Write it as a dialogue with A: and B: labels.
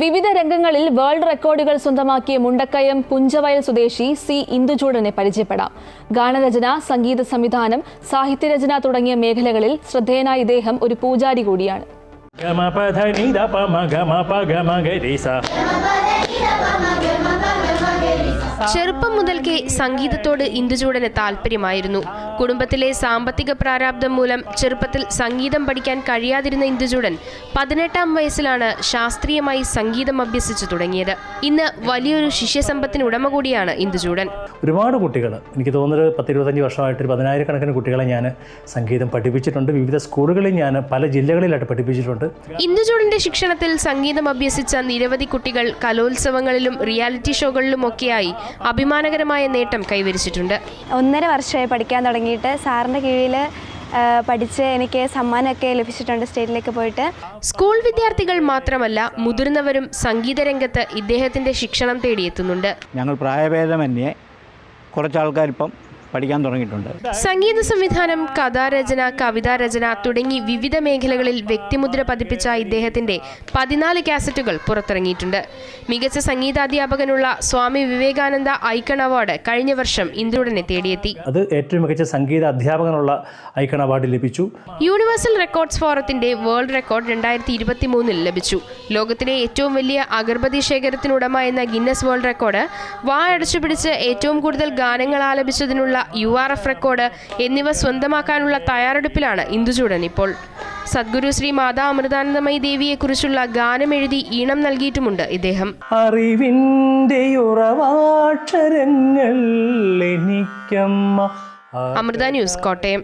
A: വിവിധ രംഗങ്ങളിൽ വേൾഡ് റെക്കോർഡുകൾ സ്വന്തമാക്കിയ മുണ്ടക്കയം പുഞ്ചവയൽ സ്വദേശി സി ഇന്ദുചൂടനെ പരിചയപ്പെടാം. ഗാനരചന സംഗീത സംവിധാനം സാഹിത്യരചന തുടങ്ങിയ മേഖലകളിൽ ശ്രദ്ധേയനായ ഇദ്ദേഹം ഒരു പൂജാരി കൂടിയാണ്.
B: ഗമ പധ നിധ പമ ഗമ പ ഗമ ഗരിസ
C: ചെറുപ്പം മുതൽക്കേ സംഗീതത്തോട് ഇന്ദുചൂടന് താല്പര്യമായിരുന്നു കുടുംബത്തിലെ സാമ്പത്തിക പ്രാരാബ്ദം മൂലം ചെറുപ്പത്തിൽ സംഗീതം പഠിക്കാൻ കഴിയാതിരുന്ന ഇന്ദുചൂടൻ പതിനെട്ടാം വയസ്സിലാണ് ശാസ്ത്രീയമായി സംഗീതം അഭ്യസിച്ചു തുടങ്ങിയത്. ഇന്ന് വലിയൊരു ശിഷ്യസമ്പത്തിന് ഉടമ കൂടിയാണ് ഇന്ദുചൂടൻ.
B: ഒരുപാട് കുട്ടികൾ എനിക്ക് തോന്നുന്നത് പത്തിരുപത്തഞ്ച് വർഷമായിട്ട് ഒരു പതിനായിരക്കണക്കിന് കുട്ടികളെ ഞാൻ സംഗീതം പഠിപ്പിച്ചിട്ടുണ്ട്. വിവിധ സ്കൂളുകളിൽ ഞാൻ പല ജില്ലകളിലായിട്ട് പഠിപ്പിച്ചിട്ടുണ്ട്.
C: ഇന്ദുചൂടന്റെ ശിക്ഷണത്തിൽ സംഗീതം അഭ്യസിച്ച നിരവധി കുട്ടികൾ കലോത്സവങ്ങളിലും റിയാലിറ്റി ഷോകളിലുമൊക്കെയായി അഭിമാനകരമായ നേട്ടം കൈവരിച്ചിട്ടുണ്ട്.
D: ഒന്നര വർഷമായി പഠിക്കാൻ തുടങ്ങിയിട്ട് സാറിന്റെ കീഴിൽ പഠിച്ച് എനിക്ക് സമ്മാനമൊക്കെ ലഭിച്ചിട്ടുണ്ട് സ്റ്റേറ്റിലേക്ക് പോയിട്ട്.
C: സ്കൂൾ വിദ്യാർത്ഥികൾ മാത്രമല്ല മുതിർന്നവരും സംഗീത രംഗത്ത് ഇദ്ദേഹത്തിന്റെ ശിക്ഷണം തേടിയെത്തുന്നുണ്ട്.
E: ഞങ്ങൾ പ്രായഭേദമന്യേ കുറച്ച് ആൾക്കാരിപ്പം പഠിക്കാൻ തുടങ്ങിയിട്ടുണ്ട്.
C: സംഗീത സംവിധാനം കഥാരചന കവിതാരചന തുടങ്ങി വിവിധ മേഖലകളിൽ വ്യക്തിമുദ്ര പതിപ്പിച്ച ഇദ്ദേഹത്തിന്റെ പതിനാല് കാസറ്റുകൾ പുറത്തിറങ്ങിയിട്ടുണ്ട്. മികച്ച സംഗീതാധ്യാപകനുള്ള സ്വാമി വിവേകാനന്ദ ഐക്കൺ അവാർഡ് കഴിഞ്ഞ വർഷം ഇന്ദ്രുടനെ തേടിയെത്തി.
B: അത് ഏറ്റവും മികച്ച സംഗീത അധ്യാപകനുള്ള ഐക്കൺ അവാർഡ് ലഭിച്ചു.
C: യൂണിവേഴ്സൽ റെക്കോർഡ്സ് ഫോറത്തിന്റെ വേൾഡ് റെക്കോർഡ് രണ്ടായിരത്തി ഇരുപത്തി മൂന്നിൽ ലഭിച്ചു. ലോകത്തിലെ ഏറ്റവും വലിയ അഗർബതി ശേഖരത്തിനുടമ എന്ന ഗിന്നസ് വേൾഡ് റെക്കോർഡ് വാ അടച്ചുപിടിച്ച് ഏറ്റവും കൂടുതൽ ഗാനങ്ങൾ ആലപിച്ചതിനുള്ള യു ആർ എഫ് റെക്കോർഡ് എന്നിവ സ്വന്തമാക്കാനുള്ള തയ്യാറെടുപ്പിലാണ് ഇന്ദുചൂടൻ ഇപ്പോൾ. സദ്ഗുരു ശ്രീ മാതാ അമൃതാനന്ദമയി ദേവിയെക്കുറിച്ചുള്ള ഗാനം ഗാനമെഴുതി ഈണം നൽകിയിട്ടുമുണ്ട് ഇദ്ദേഹം.
B: അറിവിന്റെ ഉറവാക്ഷരങ്ങൾ എനിക്കമ്മ
C: അമൃത ന്യൂസ് കോട്ടയം.